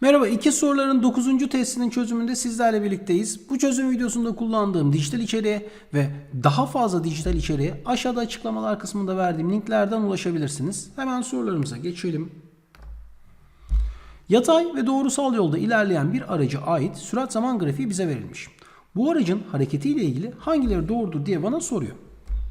Merhaba, iki soruların 9. testinin çözümünde sizlerle birlikteyiz. Bu çözüm videosunda kullandığım dijital içeriğe ve daha fazla dijital içeriğe aşağıda açıklamalar kısmında verdiğim linklerden ulaşabilirsiniz. Hemen sorularımıza geçelim. Yatay ve doğrusal yolda ilerleyen bir araca ait sürat zaman grafiği bize verilmiş. Bu aracın hareketiyle ilgili hangileri doğrudur diye bana soruyor.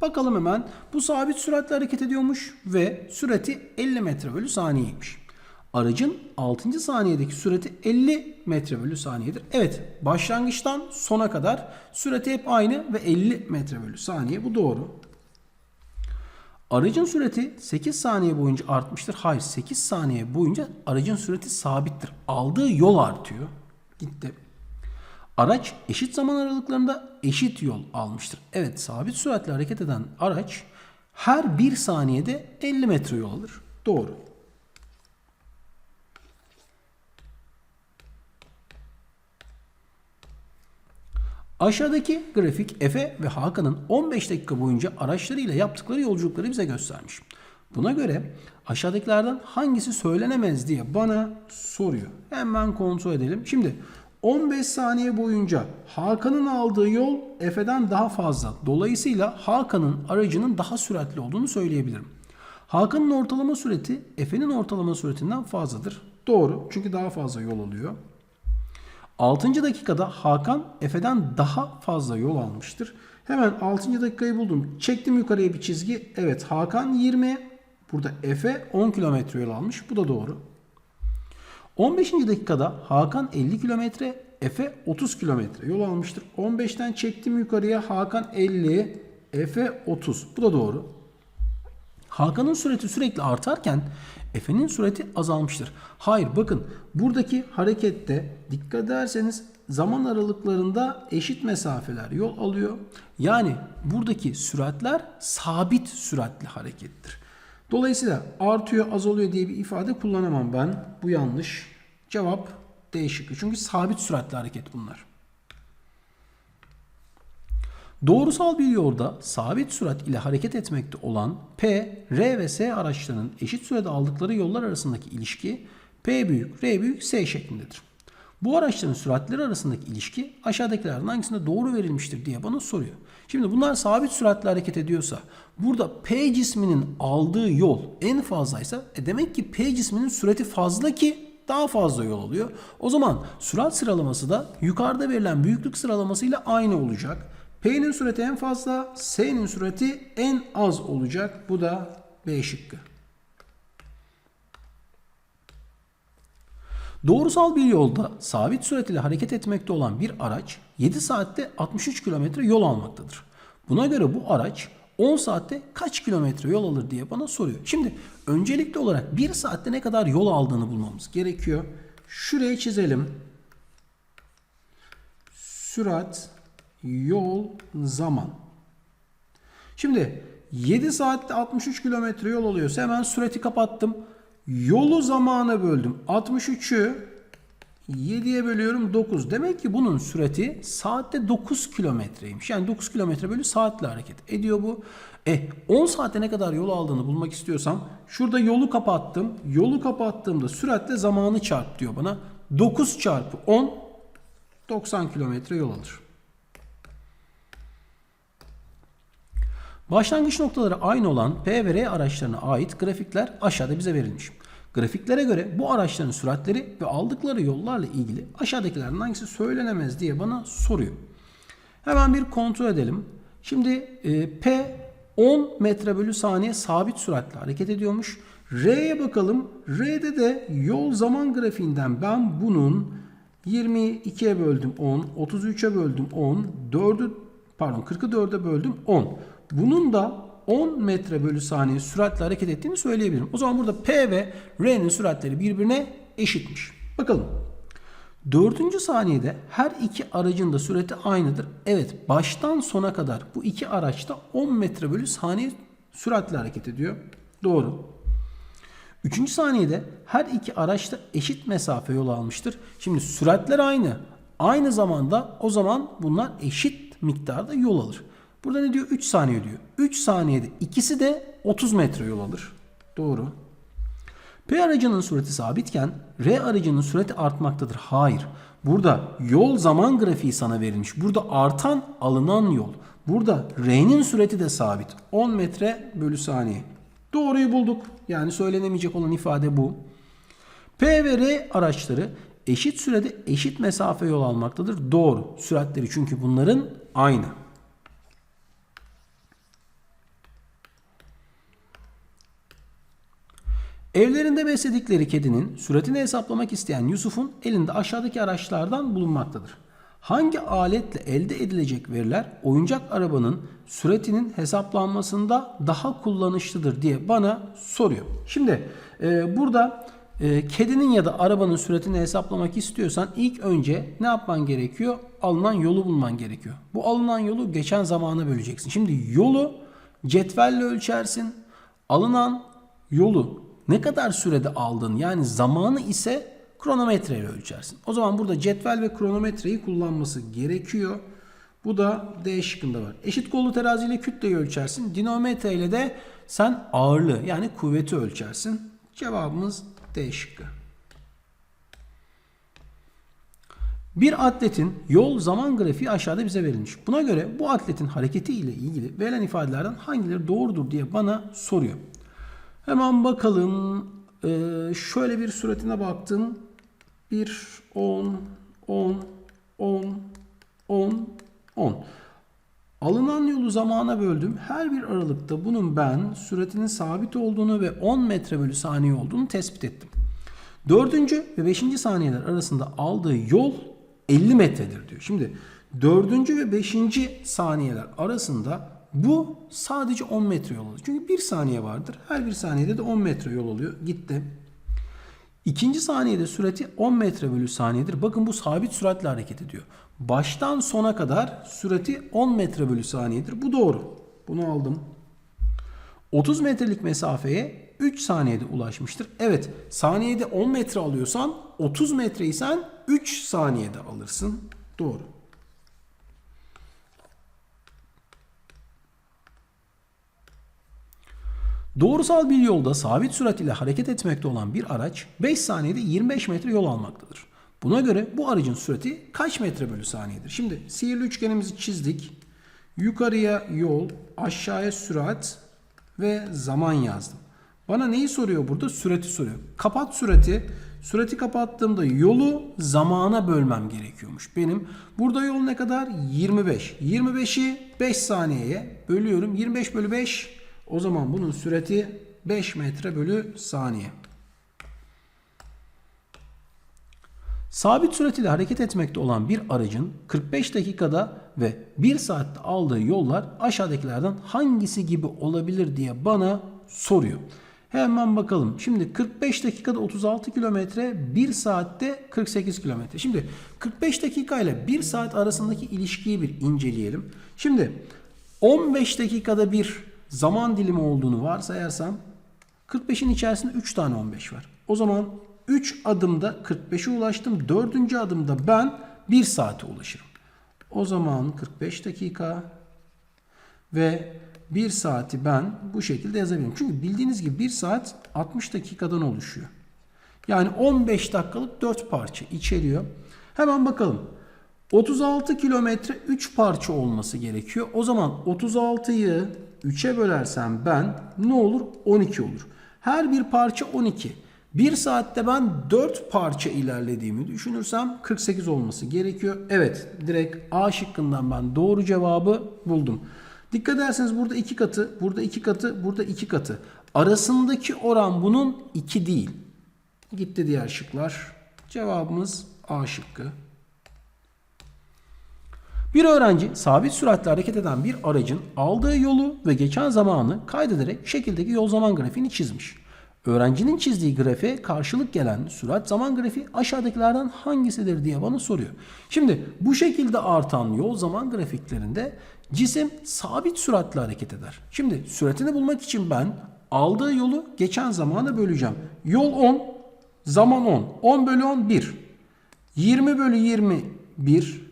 Bakalım hemen bu sabit süratle hareket ediyormuş ve sürati 50 metre bölü saniyeymiş. Aracın 6. saniyedeki sürati 50 metre bölü saniyedir. Evet başlangıçtan sona kadar sürati hep aynı ve 50 metre bölü saniye bu doğru. Aracın sürati 8 saniye boyunca artmıştır. Hayır 8 saniye boyunca aracın sürati sabittir. Aldığı yol artıyor. Gitti. Araç eşit zaman aralıklarında eşit yol almıştır. Evet sabit süratle hareket eden araç her 1 saniyede 50 metre yol alır. Doğru. Aşağıdaki grafik Efe ve Hakan'ın 15 dakika boyunca araçlarıyla yaptıkları yolculukları bize göstermiş. Buna göre aşağıdakilerden hangisi söylenemez diye bana soruyor. Hemen kontrol edelim. Şimdi 15 saniye boyunca Hakan'ın aldığı yol Efe'den daha fazla. Dolayısıyla Hakan'ın aracının daha süratli olduğunu söyleyebilirim. Hakan'ın ortalama sürati Efe'nin ortalama süratinden fazladır. Doğru çünkü daha fazla yol alıyor. 6. dakikada Hakan Efe'den daha fazla yol almıştır. Hemen 6. dakikayı buldum. Çektim yukarıya bir çizgi. Evet Hakan 20. Burada Efe 10 kilometre yol almış. Bu da doğru. 15. dakikada Hakan 50 kilometre, Efe 30 kilometre yol almıştır. 15'ten çektim yukarıya Hakan 50, Efe 30. Bu da doğru. Hakan'ın sürati sürekli artarken Efe'nin sürati azalmıştır. Hayır bakın buradaki harekette dikkat ederseniz zaman aralıklarında eşit mesafeler yol alıyor. Yani buradaki süratler sabit süratli harekettir. Dolayısıyla artıyor azalıyor diye bir ifade kullanamam ben. Bu yanlış. Cevap D şıkkı. Çünkü sabit süratli hareket bunlar. Doğrusal bir yolda sabit sürat ile hareket etmekte olan P, R ve S araçlarının eşit sürede aldıkları yollar arasındaki ilişki P büyük, R büyük, S şeklindedir. Bu araçların süratleri arasındaki ilişki aşağıdakilerden hangisinde doğru verilmiştir diye bana soruyor. Şimdi bunlar sabit süratle hareket ediyorsa burada P cisminin aldığı yol en fazlaysa e demek ki P cisminin sürati fazla ki daha fazla yol alıyor. O zaman sürat sıralaması da yukarıda verilen büyüklük sıralamasıyla aynı olacak. P'nin sürati en fazla, S'nin sürati en az olacak. Bu da B şıkkı. Doğrusal bir yolda sabit sürat ile hareket etmekte olan bir araç 7 saatte 63 kilometre yol almaktadır. Buna göre bu araç 10 saatte kaç kilometre yol alır diye bana soruyor. Şimdi öncelikli olarak 1 saatte ne kadar yol aldığını bulmamız gerekiyor. Şuraya çizelim. Sürat, yol, zaman. Şimdi 7 saatte 63 kilometre yol oluyorsa hemen sürati kapattım. Yolu zamana böldüm. 63'ü 7'ye bölüyorum 9. Demek ki bunun sürati saatte 9 kilometreymiş. Yani 9 kilometre bölü saatle hareket ediyor bu. E 10 saatte ne kadar yol aldığını bulmak istiyorsam şurada yolu kapattım. Yolu kapattığımda süratle zamanı çarp diyor bana. 9 çarpı 10 90 kilometre yol alır. Başlangıç noktaları aynı olan P ve R araçlarına ait grafikler aşağıda bize verilmiş. Grafiklere göre bu araçların süratleri ve aldıkları yollarla ilgili aşağıdakilerden hangisi söylenemez diye bana soruyor. Hemen bir kontrol edelim. Şimdi e, P 10 metre bölü saniye sabit süratle hareket ediyormuş. R'ye bakalım. R'de de yol zaman grafiğinden ben bunun 22'ye böldüm 10, 33'e böldüm 10, 4'ü pardon 40'ı 4'e böldüm 10. Bunun da 10 metre bölü saniye süratle hareket ettiğini söyleyebilirim. O zaman burada P ve R'nin süratleri birbirine eşitmiş. Bakalım. Dördüncü saniyede her iki aracın da sürati aynıdır. Evet baştan sona kadar bu iki araçta 10 metre bölü saniye süratle hareket ediyor. Doğru. Üçüncü saniyede her iki araç da eşit mesafe yol almıştır. Şimdi süratler aynı. Aynı zamanda o zaman bunlar eşit miktarda yol alır. Burada ne diyor? 3 saniye diyor. 3 saniyede ikisi de 30 metre yol alır. Doğru. P aracının sürati sabitken R aracının sürati artmaktadır. Hayır. Burada yol zaman grafiği sana verilmiş. Burada artan alınan yol. Burada R'nin sürati de sabit. 10 metre bölü saniye. Doğruyu bulduk. Yani söylenemeyecek olan ifade bu. P ve R araçları eşit sürede eşit mesafe yol almaktadır. Doğru. Süratleri çünkü bunların aynı. Evlerinde besledikleri kedinin süratini hesaplamak isteyen Yusuf'un elinde aşağıdaki araçlardan bulunmaktadır. Hangi aletle elde edilecek veriler oyuncak arabanın süratinin hesaplanmasında daha kullanışlıdır diye bana soruyor. Şimdi e, burada e, kedinin ya da arabanın süratini hesaplamak istiyorsan ilk önce ne yapman gerekiyor? Alınan yolu bulman gerekiyor. Bu alınan yolu geçen zamana böleceksin. Şimdi yolu cetvelle ölçersin. Alınan yolu ne kadar sürede aldın yani zamanı ise kronometre ile ölçersin. O zaman burada cetvel ve kronometreyi kullanması gerekiyor. Bu da D şıkkında var. Eşit kollu terazi ile kütleyi ölçersin. Dinamometre ile de sen ağırlığı yani kuvveti ölçersin. Cevabımız D şıkkı. Bir atletin yol zaman grafiği aşağıda bize verilmiş. Buna göre bu atletin hareketi ile ilgili verilen ifadelerden hangileri doğrudur diye bana soruyor. Hemen bakalım. Ee, şöyle bir suratine baktım. 1, 10, 10, 10, 10, 10. Alınan yolu zamana böldüm. Her bir aralıkta bunun ben süratinin sabit olduğunu ve 10 metre bölü saniye olduğunu tespit ettim. Dördüncü ve beşinci saniyeler arasında aldığı yol 50 metredir diyor. Şimdi dördüncü ve beşinci saniyeler arasında bu sadece 10 metre yol alıyor. Çünkü bir saniye vardır. Her bir saniyede de 10 metre yol alıyor. Gitti. İkinci saniyede sürati 10 metre bölü saniyedir. Bakın bu sabit süratle hareket ediyor. Baştan sona kadar sürati 10 metre bölü saniyedir. Bu doğru. Bunu aldım. 30 metrelik mesafeye 3 saniyede ulaşmıştır. Evet saniyede 10 metre alıyorsan 30 metreyi sen 3 saniyede alırsın. Doğru. Doğrusal bir yolda sabit sürat ile hareket etmekte olan bir araç 5 saniyede 25 metre yol almaktadır. Buna göre bu aracın sürati kaç metre bölü saniyedir? Şimdi sihirli üçgenimizi çizdik. Yukarıya yol, aşağıya sürat ve zaman yazdım. Bana neyi soruyor burada? Sürati soruyor. Kapat sürati. Sürati kapattığımda yolu zamana bölmem gerekiyormuş. Benim burada yol ne kadar? 25. 25'i 5 saniyeye bölüyorum. 25 bölü 5 o zaman bunun sürati 5 metre bölü saniye. Sabit sürat ile hareket etmekte olan bir aracın 45 dakikada ve 1 saatte aldığı yollar aşağıdakilerden hangisi gibi olabilir diye bana soruyor. Hemen bakalım. Şimdi 45 dakikada 36 kilometre, 1 saatte 48 kilometre. Şimdi 45 dakika ile 1 saat arasındaki ilişkiyi bir inceleyelim. Şimdi 15 dakikada bir zaman dilimi olduğunu varsayarsam 45'in içerisinde 3 tane 15 var. O zaman 3 adımda 45'e ulaştım. 4. adımda ben 1 saate ulaşırım. O zaman 45 dakika ve 1 saati ben bu şekilde yazabilirim. Çünkü bildiğiniz gibi 1 saat 60 dakikadan oluşuyor. Yani 15 dakikalık 4 parça içeriyor. Hemen bakalım. 36 kilometre 3 parça olması gerekiyor. O zaman 36'yı 3'e bölersem ben ne olur? 12 olur. Her bir parça 12. 1 saatte ben 4 parça ilerlediğimi düşünürsem 48 olması gerekiyor. Evet direkt A şıkkından ben doğru cevabı buldum. Dikkat ederseniz burada 2 katı, burada 2 katı, burada 2 katı. Arasındaki oran bunun 2 değil. Gitti diğer şıklar. Cevabımız A şıkkı. Bir öğrenci sabit süratle hareket eden bir aracın aldığı yolu ve geçen zamanı kaydederek şekildeki yol zaman grafiğini çizmiş. Öğrencinin çizdiği grafiğe karşılık gelen sürat zaman grafiği aşağıdakilerden hangisidir diye bana soruyor. Şimdi bu şekilde artan yol zaman grafiklerinde cisim sabit süratle hareket eder. Şimdi süratini bulmak için ben aldığı yolu geçen zamana böleceğim. Yol 10, zaman 10. 10 bölü 10 1. 20 bölü 20 1.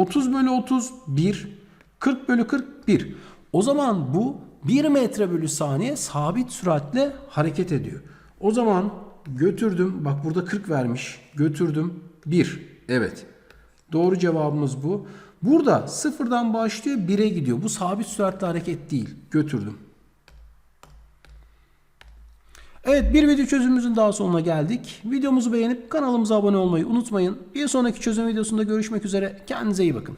30 bölü 30 1. 40 bölü 40 1. O zaman bu 1 metre bölü saniye sabit süratle hareket ediyor. O zaman Götürdüm. Bak burada 40 vermiş. Götürdüm. 1. Evet. Doğru cevabımız bu. Burada sıfırdan başlıyor 1'e gidiyor. Bu sabit süratli hareket değil. Götürdüm. Evet bir video çözümümüzün daha sonuna geldik. Videomuzu beğenip kanalımıza abone olmayı unutmayın. Bir sonraki çözüm videosunda görüşmek üzere. Kendinize iyi bakın.